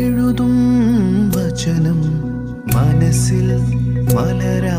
എഴുതും വചനം മനസ്സിൽ മലരാ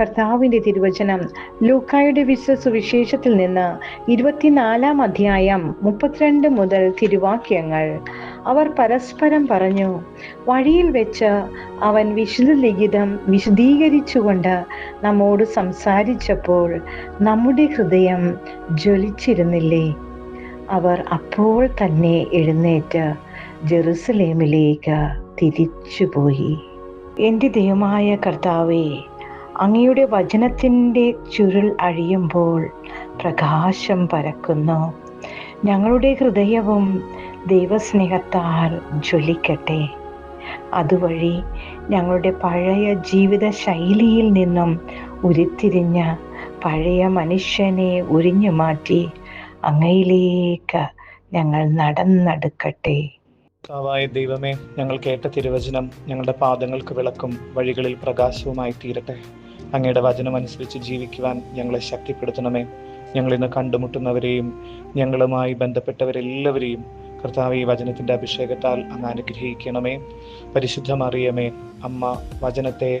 കർത്താവിന്റെ തിരുവചനം ലൂക്കായുടെ വിശ്വ സുവിശേഷത്തിൽ നിന്ന് ഇരുപത്തിനാലാം അധ്യായം മുപ്പത്തിരണ്ട് മുതൽ തിരുവാക്യങ്ങൾ. അവർ പരസ്പരം പറഞ്ഞു വഴിയിൽ വെച്ച് അവൻ വിശുദ്ധ ലിഖിതം വിശദീകരിച്ചുകൊണ്ട് നമ്മോട് സംസാരിച്ചപ്പോൾ നമ്മുടെ ഹൃദയം ജ്വലിച്ചിരുന്നില്ലേ? അവർ അപ്പോൾ തന്നെ എഴുന്നേറ്റ് ജെറുസലേമിലേക്ക് തിരിച്ചുപോയി. എന്റെ ദൈവമായ കർത്താവേ അങ്ങയുടെ വചനത്തിന്റെ ചുരുൾ അഴിയുമ്പോൾ പ്രകാശം പരക്കുന്നു. ഞങ്ങളുടെ ഹൃദയവും ദൈവസ്നേഹത്താൽ ജ്വലിക്കട്ടെ. അതുവഴി ഞങ്ങളുടെ പഴയ ജീവിത ശൈലിയിൽ നിന്നും ഉരുത്തിരിഞ്ഞ പഴയ മനുഷ്യനെ ഉരിഞ്ഞു മാറ്റി അങ്ങയിലേക്ക് ഞങ്ങൾ നടന്നെടുക്കട്ടെ. കർത്താവായ ദൈവമേ ഞങ്ങൾ കേട്ട തിരുവചനം ഞങ്ങളുടെ പാദങ്ങൾക്ക് വിളക്കും വഴികളിൽ പ്രകാശവുമായി തീരട്ടെ അങ്ങയുടെ വചനം അനുസരിച്ച് ജീവിക്കുവാൻ ഞങ്ങളെ ശക്തിപ്പെടുത്തണമേ. ഞങ്ങൾ ഇന്ന് കണ്ടുമുട്ടുന്നവരെയും ഞങ്ങളുമായി ബന്ധപ്പെട്ടവരെല്ലാവരെയും കർത്താവ് ഈ വചനത്തിന്റെ അഭിഷേകത്താൽ അങ്ങ് അനുഗ്രഹിക്കണമേ. പരിശുദ്ധമറിയമേ അമ്മ വചനത്തെ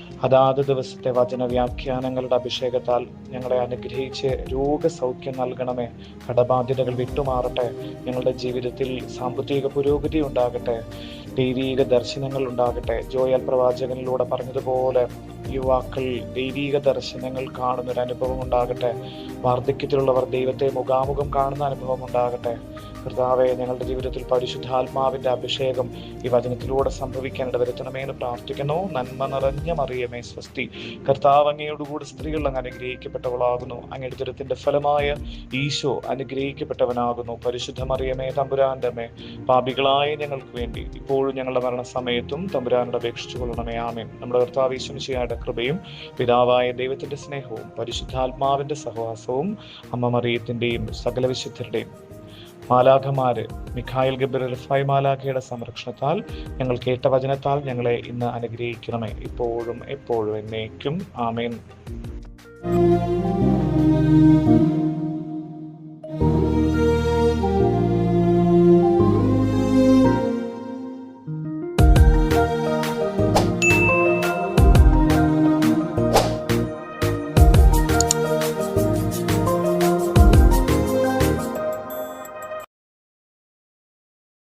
അതാത് ദിവസത്തെ വചന വ്യാഖ്യാനങ്ങളുടെ അഭിഷേകത്താൽ ഞങ്ങളെ അനുഗ്രഹിച്ച് രോഗസൗഖ്യം നൽകണമേ. കടബാധ്യതകൾ വിട്ടുമാറട്ടെ. ഞങ്ങളുടെ ജീവിതത്തിൽ സാമ്പത്തിക പുരോഗതി ഉണ്ടാകട്ടെ. ദൈവീക ദർശനങ്ങൾ ഉണ്ടാകട്ടെ. ജോയൽ പ്രവാചകനിലൂടെ പറഞ്ഞതുപോലെ യുവാക്കൾ ദൈവീക ദർശനങ്ങൾ കാണുന്ന ഒരു അനുഭവം ഉണ്ടാകട്ടെ. വാർദ്ധക്യത്തിലുള്ളവർ ദൈവത്തെ മുഖാമുഖം കാണുന്ന അനുഭവം ഉണ്ടാകട്ടെ. കർത്താവെ ഞങ്ങളുടെ ജീവിതത്തിൽ പരിശുദ്ധാത്മാവിന്റെ അഭിഷേകം ഈ വചനത്തിലൂടെ സംഭവിക്കാൻ ഇടവരുത്തണമേ എന്ന് പ്രാർത്ഥിക്കുന്നു. നന്മ നിറഞ്ഞ മറിയമേ സ്വസ്തി. കർത്താവ് അങ്ങയോടുകൂടി സ്ത്രീകൾ അങ്ങ് അനുഗ്രഹിക്കപ്പെട്ടവളാകുന്നു. അങ്ങയുടെ ദുരത്തിന്റെ ഫലമായ ഈശോ അനുഗ്രഹിക്കപ്പെട്ടവനാകുന്നു. പരിശുദ്ധ മറിയമേ തമ്പുരാന്റെ മേ പാപികളായ ഞങ്ങൾക്ക് വേണ്ടി ഇപ്പോഴും ഞങ്ങളുടെ മരണസമയത്തും തമ്പുരാനോട് അപേക്ഷിച്ചു കൊള്ളണമേ. ആമേൻ. നമ്മുടെ കർത്താവ് കൃപയും പിതാവായ ദൈവത്തിന്റെ സ്നേഹവും പരിശുദ്ധാത്മാവിന്റെ സഹവാസവും അമ്മ മറിയത്തിന്റെയും സകല വിശുദ്ധരുടെയും മാലാഖമാര് മിഖായിൽ ഗബ്ബർ റിഫായ് മാലാഖയുടെ സംരക്ഷണത്താൽ ഞങ്ങൾ കേട്ട വചനത്താൽ ഞങ്ങളെ ഇന്ന് അനുഗ്രഹിക്കണമേ. ഇപ്പോഴും എപ്പോഴും എന്നേക്കും. ആമേൻ.